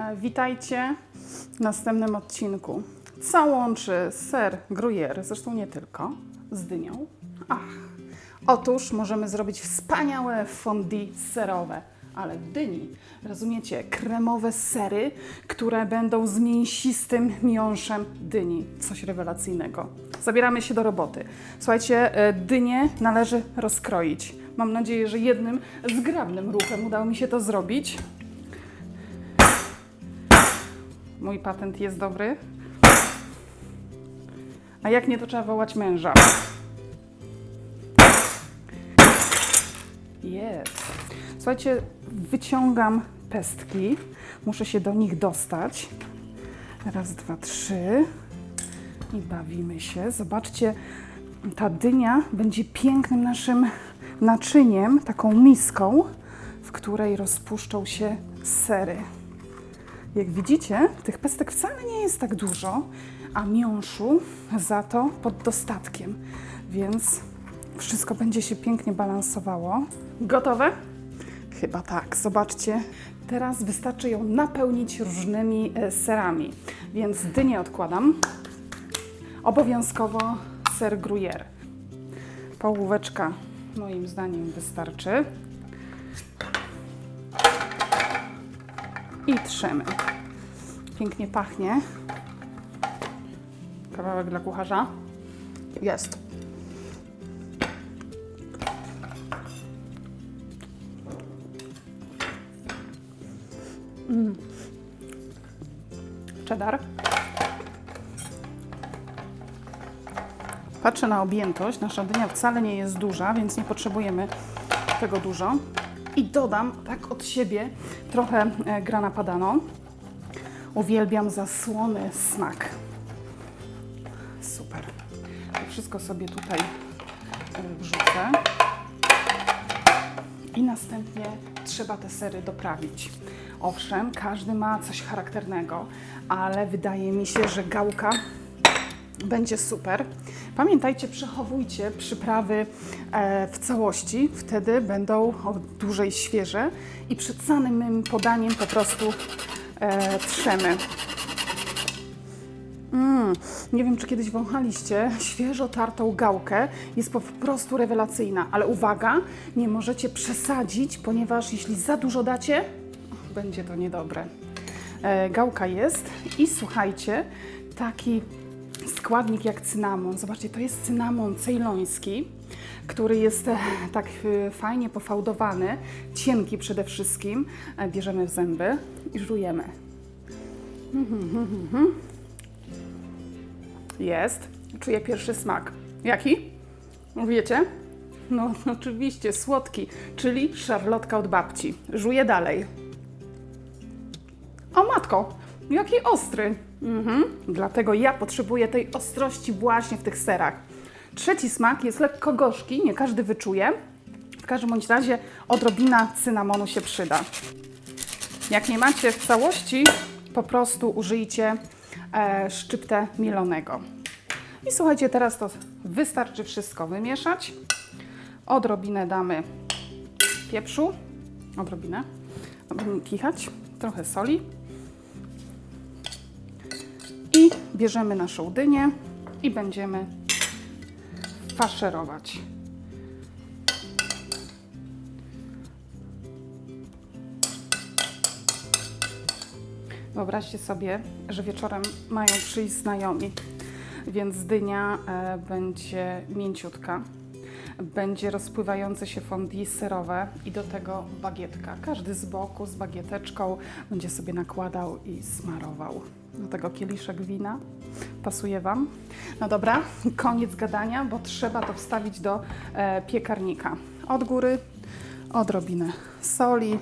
E, Witajcie w następnym odcinku. Co łączy ser gruyère, zresztą nie tylko, z dynią? Ach, otóż możemy zrobić wspaniałe fondue serowe, ale dyni, rozumiecie, kremowe sery, które będą z mięsistym miąższem dyni. Coś rewelacyjnego. Zabieramy się do roboty. Słuchajcie, e, dynię należy rozkroić. Mam nadzieję, że jednym zgrabnym ruchem udało mi się to zrobić. Mój patent jest dobry. A jak nie, to trzeba wołać męża. Jest. Słuchajcie, wyciągam pestki. Muszę się do nich dostać. Raz, dwa, trzy. I bawimy się. Zobaczcie, ta dynia będzie pięknym naszym naczyniem, taką miską, w której rozpuszczą się sery. Jak widzicie, tych pestek wcale nie jest tak dużo, a miąższu za to pod dostatkiem, więc wszystko będzie się pięknie balansowało. Gotowe? Chyba tak. Zobaczcie, teraz wystarczy ją napełnić różnymi e, serami, więc dynię odkładam. Obowiązkowo ser gruyère. Połóweczka moim zdaniem wystarczy. I trzemy. Pięknie pachnie. Kawałek dla kucharza. Jest. Mm. Cheddar. Patrzę na objętość. Nasza dynia wcale nie jest duża, więc nie potrzebujemy tego dużo. I dodam tak od siebie trochę e, grana padano. Uwielbiam zasłony smak. Super. Wszystko sobie tutaj e, wrzucę. I następnie trzeba te sery doprawić. Owszem, każdy ma coś charakternego, ale wydaje mi się, że gałka będzie super. Pamiętajcie, przechowujcie przyprawy e, w całości, wtedy będą dłużej świeże i przed samym podaniem po prostu e, trzemy. Mm, nie wiem, czy kiedyś wąchaliście świeżo tartą gałkę. Jest po prostu rewelacyjna, ale uwaga, nie możecie przesadzić, ponieważ jeśli za dużo dacie, będzie to niedobre. E, gałka jest i słuchajcie, taki składnik jak cynamon. Zobaczcie, to jest cynamon cejloński, który jest e, tak e, fajnie pofałdowany, cienki przede wszystkim. E, Bierzemy w zęby i żujemy. Jest. Czuję pierwszy smak. Jaki? Wiecie? No oczywiście, słodki, czyli szarlotka od babci. Żuję dalej. O matko, jaki ostry. Mhm. Dlatego ja potrzebuję tej ostrości właśnie w tych serach. Trzeci smak jest lekko gorzki, nie każdy wyczuje. W każdym bądź razie odrobina cynamonu się przyda. Jak nie macie w całości, po prostu użyjcie e, szczyptę mielonego. I słuchajcie, teraz to wystarczy wszystko wymieszać. Odrobinę damy pieprzu, odrobinę, żeby kichać, trochę soli. Bierzemy naszą dynię i będziemy faszerować. Wyobraźcie sobie, że wieczorem mają przyjść znajomi, więc dynia e, będzie mięciutka, będzie rozpływające się fondue serowe i do tego bagietka. Każdy z boku z bagieteczką będzie sobie nakładał i smarował. Do tego kieliszek wina. Pasuje Wam? No dobra, koniec gadania, bo trzeba to wstawić do e, piekarnika. Od góry odrobinę soli,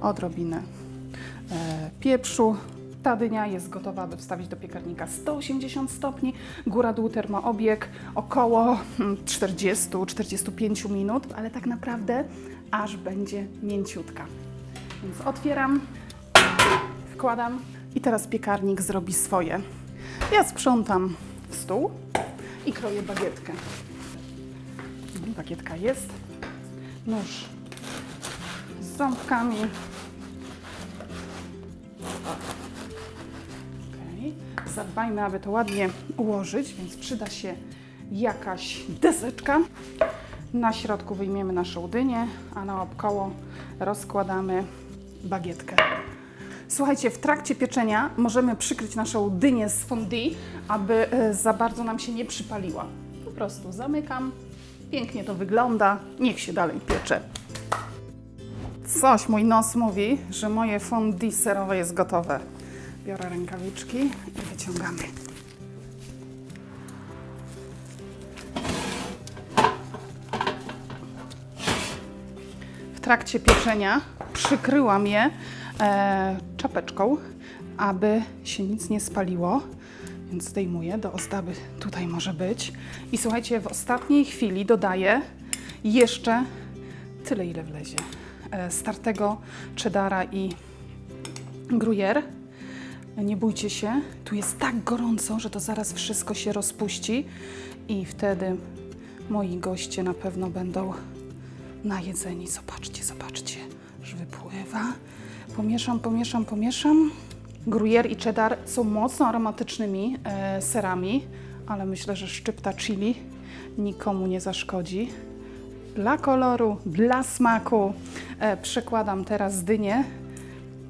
odrobinę e, pieprzu. Ta dynia jest gotowa, by wstawić do piekarnika 180 stopni, góra-dół termoobieg około mm, 40-45 minut, ale tak naprawdę aż będzie mięciutka. Więc otwieram, wkładam i teraz piekarnik zrobi swoje. Ja sprzątam stół i kroję bagietkę. Bagietka jest. Nóż z ząbkami. zadbajmy, aby to ładnie ułożyć, więc przyda się jakaś deseczka. Na środku wyjmiemy naszą dynię, a naokoło rozkładamy bagietkę. Słuchajcie, w trakcie pieczenia możemy przykryć naszą dynię z fondue, aby e, za bardzo nam się nie przypaliła. Po prostu zamykam, pięknie to wygląda, niech się dalej piecze. Coś mój nos mówi, że moje fondue serowe jest gotowe. Biorę rękawiczki i wyciągamy. W trakcie pieczenia przykryłam je czapeczką, aby się nic nie spaliło. Więc zdejmuję, do ozdaby tutaj może być. I słuchajcie, w ostatniej chwili dodaję jeszcze tyle, ile wlezie. E, startego cheddara i gruyère. Nie bójcie się, tu jest tak gorąco, że to zaraz wszystko się rozpuści i wtedy moi goście na pewno będą najedzeni. Zobaczcie, zobaczcie, że wypływa. Pomieszam, pomieszam, pomieszam. Gruyère i cheddar są mocno aromatycznymi e, serami, ale myślę, że szczypta chili nikomu nie zaszkodzi. Dla koloru, dla smaku e, przekładam teraz dynię.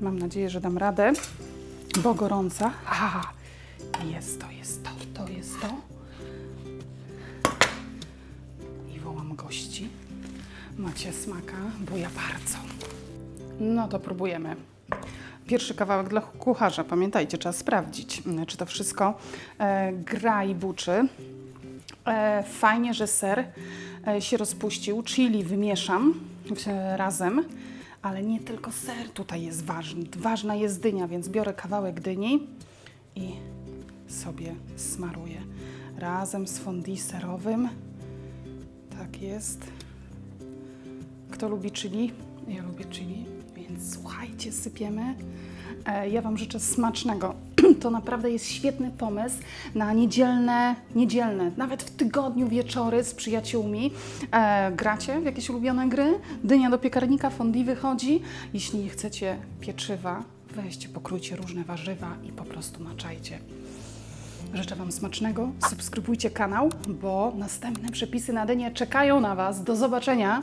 Mam nadzieję, że dam radę, bo gorąca. Aha, jest to, jest to, to jest to. I wołam gości. Macie smaka, bo ja bardzo. No to próbujemy. Pierwszy kawałek dla kucharza. Pamiętajcie, trzeba sprawdzić, mm, czy to wszystko e, gra i buczy. E, fajnie, że ser e, się rozpuścił. Chili wymieszam e, razem, ale nie tylko ser tutaj jest ważny. Ważna jest dynia, więc biorę kawałek dyni i sobie smaruję razem z fondue serowym. Tak jest. Kto lubi chili? Ja lubię chili, więc słuchajcie, sypiemy. E, Ja Wam życzę smacznego. To naprawdę jest świetny pomysł na niedzielne, niedzielne, nawet w tygodniu wieczory z przyjaciółmi. E, gracie w jakieś ulubione gry? Dynia do piekarnika, fondue wychodzi. Jeśli nie chcecie pieczywa, weźcie, pokrójcie różne warzywa i po prostu maczajcie. Życzę Wam smacznego. Subskrybujcie kanał, bo następne przepisy na dynię czekają na Was. Do zobaczenia.